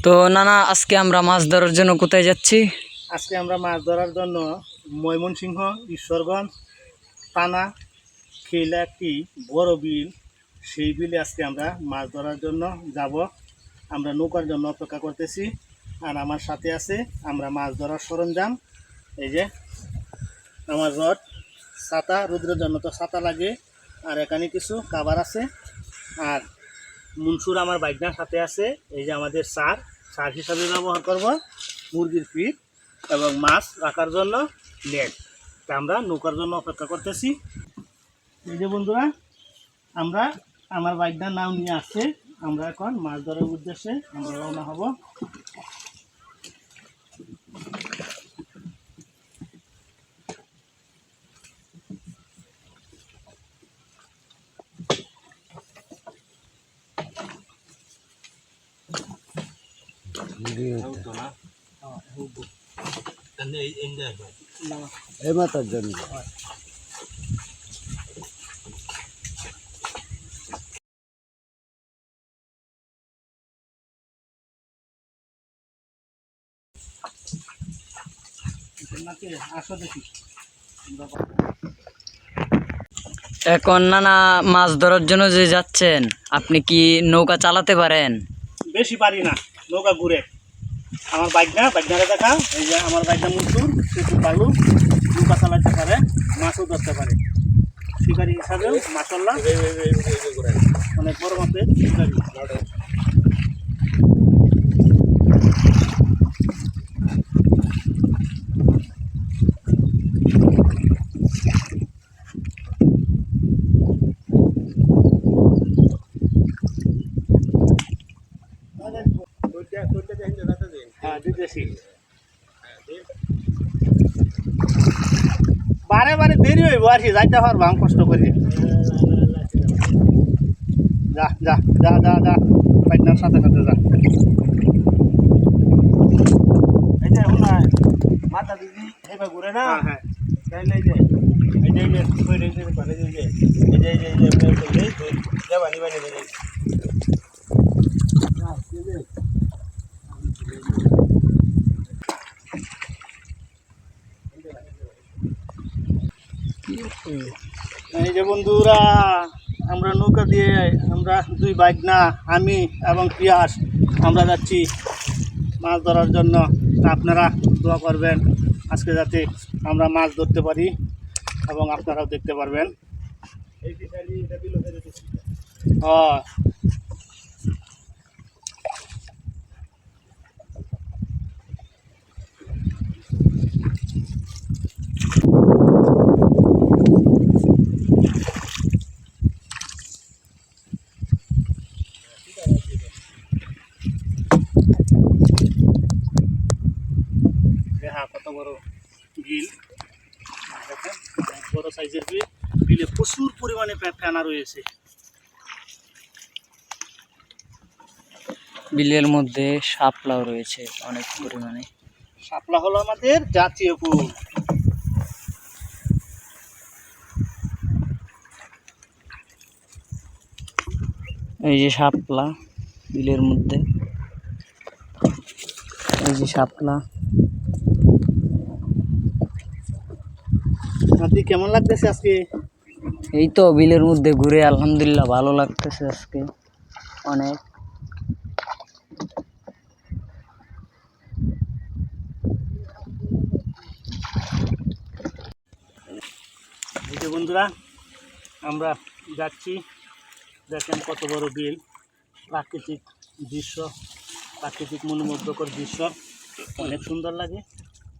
তো নানা, আজকে আমরা মাছ ধরার জন্য কোথায় যাচ্ছি? আজকে আমরা মাছ ধরার জন্য ময়মনসিংহ, ঈশ্বরগঞ্জ, টানা, খেলা বড় বিল। সেই বিলে আজকে আমরা মাছ ধরার জন্য যাব। আমরা নৌকার জন্য অপেক্ষা করতেছি। আর আমার সাথে আছে আমরা মাছ ধরার সরঞ্জাম। এই যে আমার রড, ছাতা রোদ্রের জন্য তো ছাতা লাগে। আর এখানে কিছু কাবার আছে। আর মুনসুর আমার বাইকনার সাথে আছে। এই যে আমাদের সার সার হিসাবে ব্যবহার করব। মুরগির ফিট এবং মাছ রাখার জন্য নেট তা আমরা নৌকার জন্য অপেক্ষা করতেছি। এই যে বন্ধুরা, আমরা আমার বাইকটার নাম নিয়ে আসছে। আমরা এখন মাছ ধরার উদ্দেশ্যে আমরা রওনা হব। এই মাতার জন্য নাকি আসো দেখি এখন নানা মাছ ধরার জন্য যে যাচ্ছেন আপনি কি নৌকা চালাতে পারেন? বেশি পারি না নৌকা ঘুরে। আমার বাইক না বাইক না দেখা। এই যে আমার বাইকটা মুসুর সেতু পালু নৌকা চালাতে পারে, মাছও ধরতে পারে। শিকারি হিসাবেও মাসাল্লাহ অনেক বড় মাপের শিকারি। হ্যাঁ দিতেছি বারে বারে দেরি হইব আর কি যাইতে পারব আমি কষ্ট করি যা যা যা যা যা পাইনার সাথে সাথে যা এই মাথা দিদি এবার ঘুরে না হ্যাঁ তাইলে এই যে এই যে এই যে রে যে পারে যে এই যে এই যে এই যে এই যে এই যে এই যে বন্ধুরা, আমরা নৌকা দিয়ে আমরা দুই বাইক না আমি এবং পিয়াস, আমরা যাচ্ছি মাছ ধরার জন্য। আপনারা দোয়া করবেন, আজকে যাতে আমরা মাছ ধরতে পারি এবং আপনারাও দেখতে পারবেন। হ্যাঁ দেখা কত বড় দেখেন অনেক বড় সাইজের বিল বিলে প্রচুর পরিমাণে ফেনা রয়েছে। বিলের মধ্যে শাপলাও রয়েছে অনেক পরিমাণে। শাপলা হলো আমাদের জাতীয় ফুল। এই যে শাপলা বিলের মধ্যে। এই যে শাপলা। আপনি কেমন লাগতেছে আজকে? এই তো বিলের মধ্যে ঘুরে আলহামদুলিল্লাহ ভালো লাগতেছে আজকে অনেক। এই যে বন্ধুরা আমরা যাচ্ছি। দেখেন কত বড় বিল প্রাকৃতিক দৃশ্য প্রাকৃতিক মনোমুগ্ধকর দৃশ্য। অনেক সুন্দর লাগে।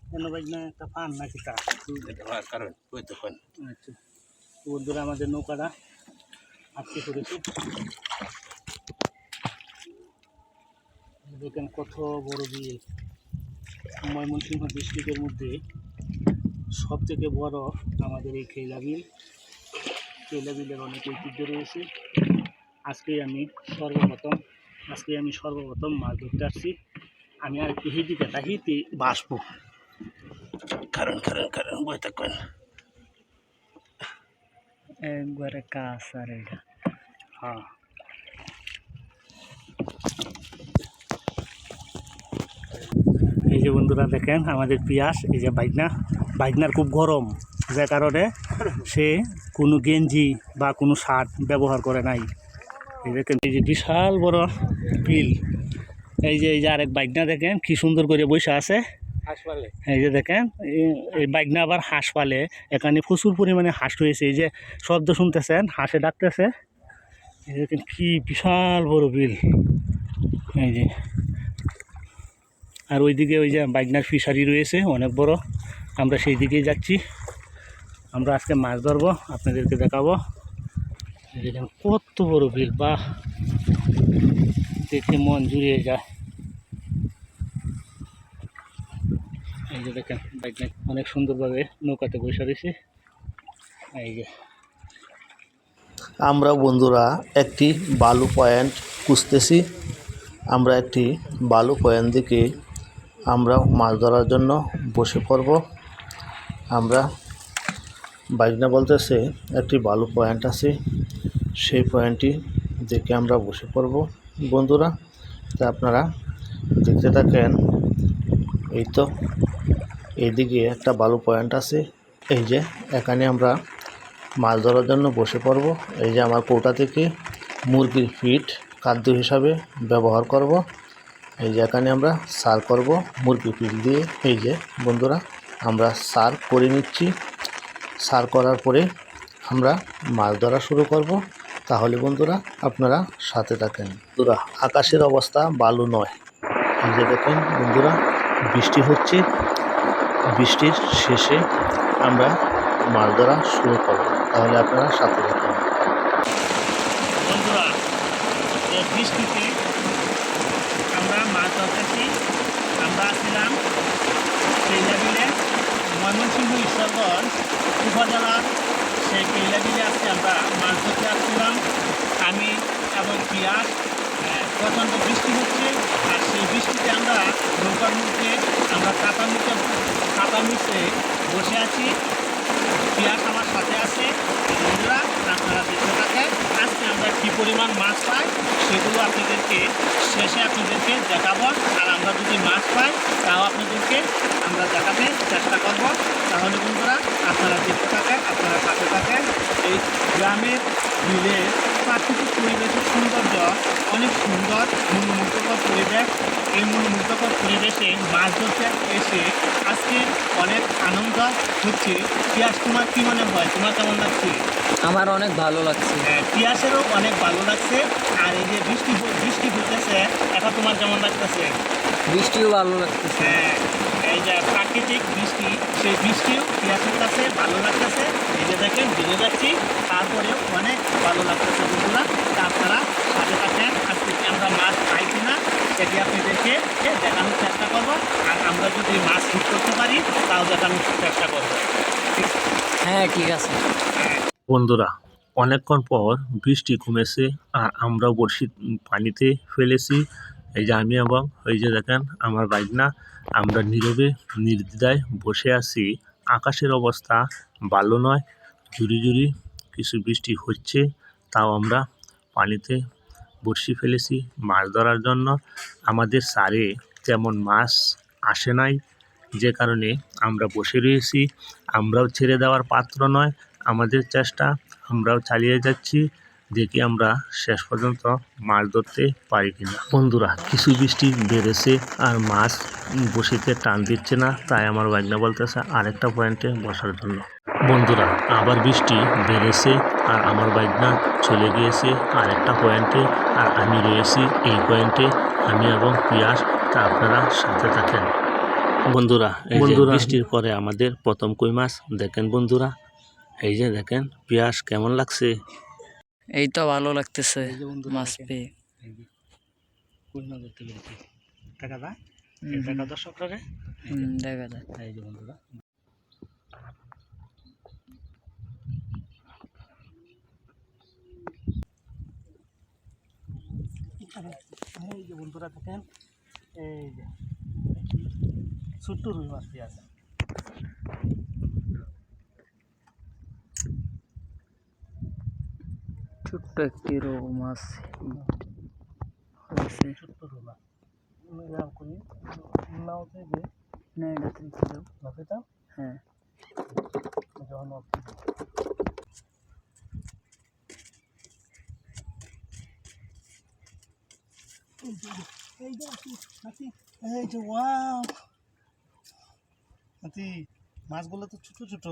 একটা পান নাকি তা? কারণ ওই তো কোন আচ্ছা। বন্ধুরা আমাদের নৌকাটা আটকে পড়েছে। দেখেন কত বড় বিল। ময়মনসিংহ ডিস্ট্রিক্টের মধ্যে সব থেকে বড় আমাদের এই খেলা বিল। খেলা বিলের অনেক ঐতিহ্য রয়েছে। আজকে আমি সর্বপ্রথম আজকে আমি সর্বপ্রথম মাছ ধরতে আসছি। আমি আর একটু হিদিতে তাহিতে বাসবো কারণ কারণ কারণ ওই তো কোন একবারে কাজ আর এটা হ্যাঁ যে বন্ধুরা দেখেন আমাদের পিয়াস এই যে বাইকনা। বাইকনার খুব গরম যে কারণে সে কোনো গেঞ্জি বা কোনো শার্ট ব্যবহার করে নাই। এই দেখেন এই যে বিশাল বড় বিল এই যে এই যে আরেক বাইকনা দেখেন কি সুন্দর করে বসে আছে। এই যে দেখেন, এই- বাইকনা আবার হাঁস পালে এখানে প্রচুর পরিমাণে হাঁস রয়েছে। এই যে শব্দ শুনতেছেন, হাঁসে ডাকতেছে। এই দেখেন, কি বিশাল বড় বিল। এই যে। আর ওইদিকে ওই যে বাইকনার ফিশারি রয়েছে, অনেক বড়। আমরা সেই দিকেই যাচ্ছি। আমরা আজকে মাছ ধরবো, আপনাদেরকে দেখাবো। দেখেন, কত বড় বিল, বাহ! দেখে মন জুড়িয়ে যায়। এই যে দেখেন বাইকনা অনেক সুন্দরভাবে নৌকাতে বসে রয়েছে। এই যে। আমরা বন্ধুরা একটি বালু পয়েন্ট খুঁজতেছি। আমরা একটি বালু পয়েন্ট দিকে আমরা মাছ ধরার জন্য বসে পড়ব। আমরা বাইকনা বলতেছে, একটি বালু পয়েন্ট আছে, সেই পয়েন্টটি দেখে আমরা বসে পড়ব। বন্ধুরা, তা আপনারা দেখতে থাকেন। এই তো এইদিকে একটা বালু পয়েন্ট আছে। এই যে, এখানে আমরা মাছ ধরার জন্য বসে পড়ব। এই যে আমার কৌটা থেকে মুরগির ফিট খাদ্য হিসাবে ব্যবহার করব। এই যে এখানে আমরা সার করব মুরগি ফিট দিয়ে। এই যে, বন্ধুরা, আমরা সার করে নিচ্ছি। সার করার পরে আমরা মাছ ধরা শুরু করব। তাহলে, বন্ধুরা, আপনারা সাথে থাকেন। বন্ধুরা, আকাশের অবস্থা ভালো নয়। এই যে দেখেন, বন্ধুরা, বৃষ্টি হচ্ছে। বৃষ্টির শেষে আমরা মাছ ধরা শুরু করব। তাহলে আপনারা সাথে থাকুন। বৃষ্টিতে আমরা মাছ ধরতেছি আমরা আসছিলাম কেইলা বিলে ময়মনসিংহ ঈশ্বরগঞ্জ উপজেলার সেই কেইলা বিলে আজকে আমরা মাছ ধরতে আসছিলাম আমি এবং পিয়াস প্রচণ্ড বৃষ্টি হচ্ছে, আর সেই বৃষ্টিতে আমরা নৌকার মধ্যে, আমরা কাটা নিচে বসে আছি। পিয়াস আমার সাথে আছে। বন্ধুরা, আপনারা দেখতে থাকেন। আজকে আমরা কী পরিমাণ মাছ পাই, সেগুলো আপনাদেরকে শেষে আপনাদেরকে দেখাবো। আর আমরা যদি মাছ পাই, তাও আপনাদেরকে আমরা দেখাতে চেষ্টা করব। তাহলে বন্ধুরা, আপনারা দেখতে থাকেন, আপনারা সাথে থাকেন। এই গ্রামের বিলের প্রাকৃতিক পরিবেশের সৌন্দর্য অনেক সুন্দর মনোমুগ্ধকর পরিবেশ। এই মনোমুগ্ধকর পরিবেশে মাছ ধরতে এসে আজকে অনেক আনন্দ হচ্ছে। পিয়াস তোমার কি মনে হয়? তোমার কেমন লাগছে? আমার অনেক ভালো লাগছে। হ্যাঁ, পিয়াসেরও অনেক ভালো লাগছে। আর এই যে বৃষ্টি বৃষ্টি হতেছে এখন তোমার কেমন লাগতেছে? বৃষ্টিও ভালো লাগতেছে। হ্যাঁ এই যে প্রাকৃতিক বৃষ্টি সেই বৃষ্টিও পিয়াসের কাছে ভালো লাগতেছে। যে দেখেন ভিজে যাচ্ছি তারপরেও অনেক ভালো লাগতেছে বন্ধুরা তা আপনারা সাথে থাকেন আজকে কি আমরা মাছ পাই কিনা সেটি আপনাদেরকে এ দেখানোর চেষ্টা করব। আর আমরা যদি মাছ হিট করতে পারি তাও দেখানোর চেষ্টা করব। হ্যাঁ ঠিক আছে। বন্ধুরা অনেকক্ষণ পর বৃষ্টি কমেছে আর আমরাও বড়শি পানিতে ফেলেছি। এই যে আমি এবং এই যে দেখেন আমার বাইক না আমরা নীরবে নির্দ্বিধায় বসে আছি। আকাশের অবস্থা ভালো নয় জুরি জুরি কিছু বৃষ্টি হচ্ছে, তাও আমরা পানিতে বড়শি ফেলেছি। মাছ ধরার জন্য আমাদের সারে তেমন মাছ আসে নাই, যে কারণে আমরা বসে রয়েছি। আমরাও ছেড়ে দেওয়ার পাত্র নয়, আমাদের চেষ্টা। আমরাও চালিয়ে যাচ্ছি, দেখি আমরা শেষ পর্যন্ত মাছ ধরতে পারি কিনা। বন্ধুরা, কিছু বৃষ্টি বেড়েছে আর মাছ বসিতে টান দিচ্ছে না, তাই আমার বাগনা বলতেছে আরেকটা পয়েন্টে বসার জন্য। বন্ধুরা আবার বৃষ্টি বেড়েছে আর আমার বাইক না চলে গিয়েছে আরেকটা পয়েন্টে আর আমি রয়েছি এই পয়েন্টে। আমি এবং পিয়াস তা আপনারা সাথে থাকেন। বন্ধুরা বন্ধুরা। বৃষ্টির পরে আমাদের প্রথম কই মাছ দেখেন বন্ধুরা। এই যে দেখেন পেঁয়াজ কেমন লাগছে? এই তো ভালো লাগতেছে মাছ পেয়ে। কই মাছ পেরেছি? দর্শকরা দেখা যায় এই যে বন্ধুরা। এই যে বন্ধুরা দেখেন এই যে ছোট্ট রুই মাছটি আছে। ছোট্ট একটি রৌ মাছ। ছোট্ট রুই মাছ। এরকম করি নাও থেকে না এটা হ্যাঁ। যখন off দিবো। এই যে, ওয়াও হাতি মাছগুলো তো ছোট ছোট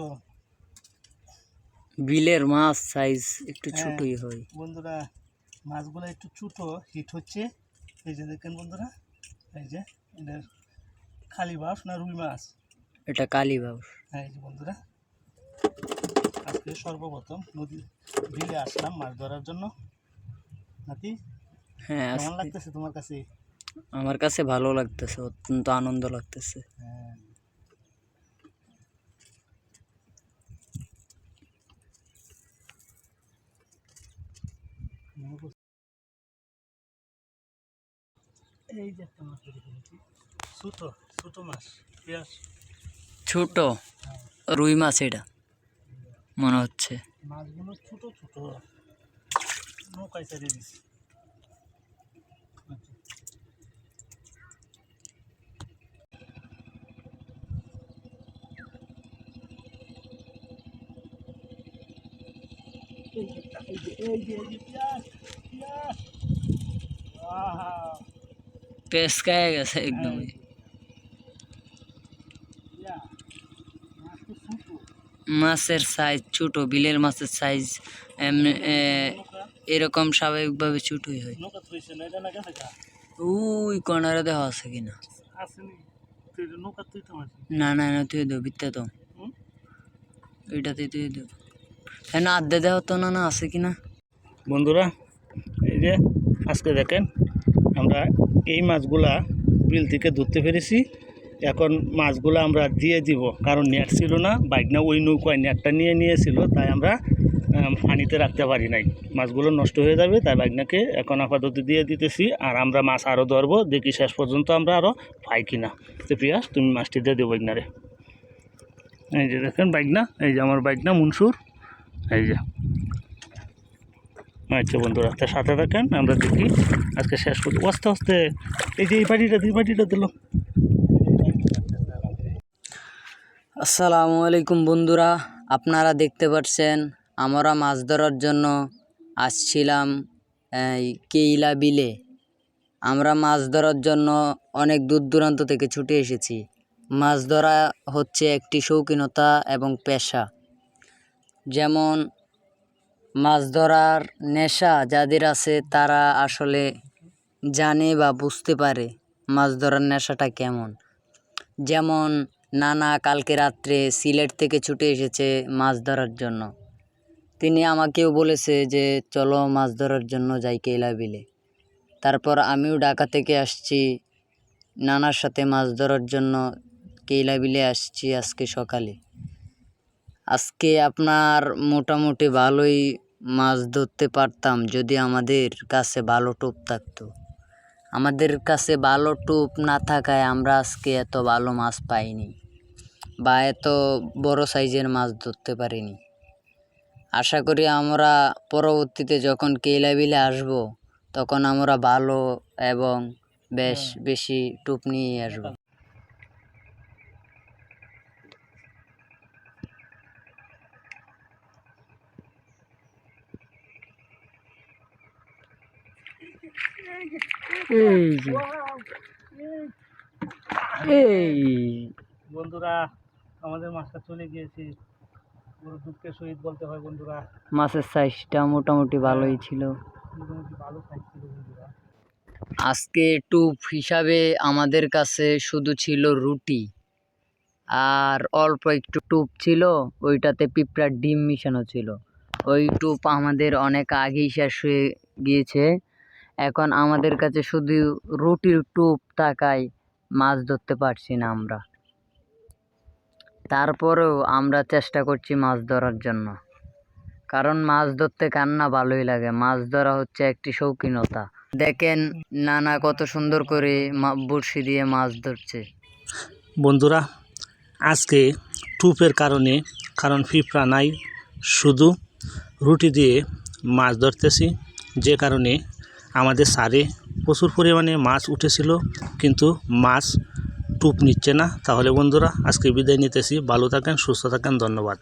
বিলের মাছ সাইজ একটু হ্যাঁ। ছোটই হয়। বন্ধুরা মাছগুলো একটু ছোট হিট হচ্ছে। এই যে দেখেন বন্ধুরা এই যে এদের খালি বাস না রুই মাছ? এটা কালী বাউস হ্যাঁ এই যে বন্ধুরা আজকে সর্বপ্রথম নদী বিলে আসলাম মাছ ধরার জন্য। নাতি হ্যাঁ কেমন লাগতেছে তোমার কাছে? আমার কাছে ভালো লাগতেছে অত্যন্ত আনন্দ লাগতেছে। হ্যাঁ। এই যে একটা মাছ ছোট ছোট মাছ পেঁয়াজ। ছোট রুই মাছ এটা মনে হচ্ছে। মাছগুলো ছোট ছোট। নৌকায় ছেড়ে দিছি আচ্ছা। এই যে একটা, এই যে, এই যে, এই যে, পেঁয়াজ, পেঁয়াজ। আহা, পেস্কায় গেছে একদম পেঁয়াজ। মাছ তো ছোট। মাছের সাইজ ছোট বিলের মাছের সাইজ এরকম স্বাভাবিকভাবে ছোটই হয়? ওই কর্নারে দেওয়া আছে কিনা। না না না তুই দেবো বিত্তে তো? ওইটাতে তুই দেবো না আদ্যে দেওয়া তো না না আছে কিনা বন্ধুরা এই যে আজকে দেখেন আমরা এই মাছগুলা বিল থেকে ধরতে পেরেছি। এখন মাছগুলো আমরা দিয়ে দিব কারণ নেট ছিল না বাইক না ওই নৌকায় নেটটা নিয়ে নিয়েছিল তাই আমরা আম, পানিতে রাখতে পারি নাই। মাছগুলো নষ্ট হয়ে যাবে তাই বাইকনাকে এখন আপাতত দিয়ে দিতেছি আর আমরা মাছ আরও ধরবো দেখি শেষ পর্যন্ত আমরা আরও পাই কিনা। তো প্রিয়া তুমি মাছটি দিয়ে দেবো বাইকনারে। এই যে দেখেন বাইকনা এই যে আমার বাইকনা মুনসুর। এই যে। আচ্ছা বন্ধুরা তার সাথে থাকেন, আমরা দেখি। আজকে শেষ করি। আস্তে আস্তে, এই যে এই বাড়িটা এই বাড়িটা দিল। আসসালামু আলাইকুম বন্ধুরা, আপনারা দেখতে পাচ্ছেন, আমরা মাছ ধরার জন্য আসছিলাম কেইলা বিলে। আমরা মাছ ধরার জন্য অনেক দূর দূরান্ত থেকে ছুটে এসেছি। মাছ ধরা হচ্ছে একটি শৌখিনতা এবং পেশা। যেমন মাছ ধরার নেশা যাদের আছে, তারা আসলে জানে বা বুঝতে পারে মাছ ধরার নেশাটা কেমন। যেমন, নানা কালকে রাত্রে সিলেট থেকে ছুটে এসেছে মাছ ধরার জন্য। তিনি আমাকেও বলেছে যে, চলো মাছ ধরার জন্য যাই কেলা বিলে। তারপর আমিও ঢাকা থেকে আসছি, নানার সাথে মাছ ধরার জন্য কেইলা বিলে আসছি আজকে সকালে। আজকে আপনার মোটামুটি ভালোই মাছ ধরতে পারতাম যদি আমাদের কাছে ভালো টোপ থাকতো। আমাদের কাছে ভালো টোপ না থাকায় আমরা আজকে এত ভালো মাছ পাইনি বা এত বড় সাইজের মাছ ধরতে পারিনি। আশা করি আমরা পরবর্তীতে যখন কেলা বিলে আসব তখন আমরা ভালো এবং বেশ বেশি টোপ নিয়ে আসব। এই যে। এই। বন্ধুরা আমাদের মাছটা চলে গিয়েছে। পুরো দুঃখের সহিত বলতে হয় বন্ধুরা। মাছের সাইজটা মোটামুটি ভালোই ছিল। মোটামুটি ভালো সাইজ ছিল বন্ধুরা। আজকে টুপ হিসাবে আমাদের কাছে শুধু ছিল রুটি। আর অল্প একটু টুপ ছিল ওইটাতে পিঁপড়ার ডিম মিশানো ছিল। ওই টুপ আমাদের অনেক আগেই শেষ হয়ে গিয়েছে। এখন আমাদের কাছে শুধু রুটির টুপ থাকায় মাছ ধরতে পারছি না আমরা। তারপরেও আমরা চেষ্টা করছি মাছ ধরার জন্য। কারণ মাছ ধরতে কান্না ভালোই লাগে। মাছ ধরা হচ্ছে একটি শৌখিনতা। দেখেন নানা কত সুন্দর করে বড়শি দিয়ে মাছ ধরছে। বন্ধুরা, আজকে টুপের কারণে, কারণ পিঁপড়া নাই, শুধু রুটি দিয়ে মাছ ধরতেছি। যে কারণে আমাদের সারে প্রচুর পরিমাণে মাছ উঠেছিল, কিন্তু মাছ টুপ নিচ্ছে না। তাহলে বন্ধুরা, আজকে বিদায় নিতেছি। ভালো থাকেন, সুস্থ থাকেন, ধন্যবাদ।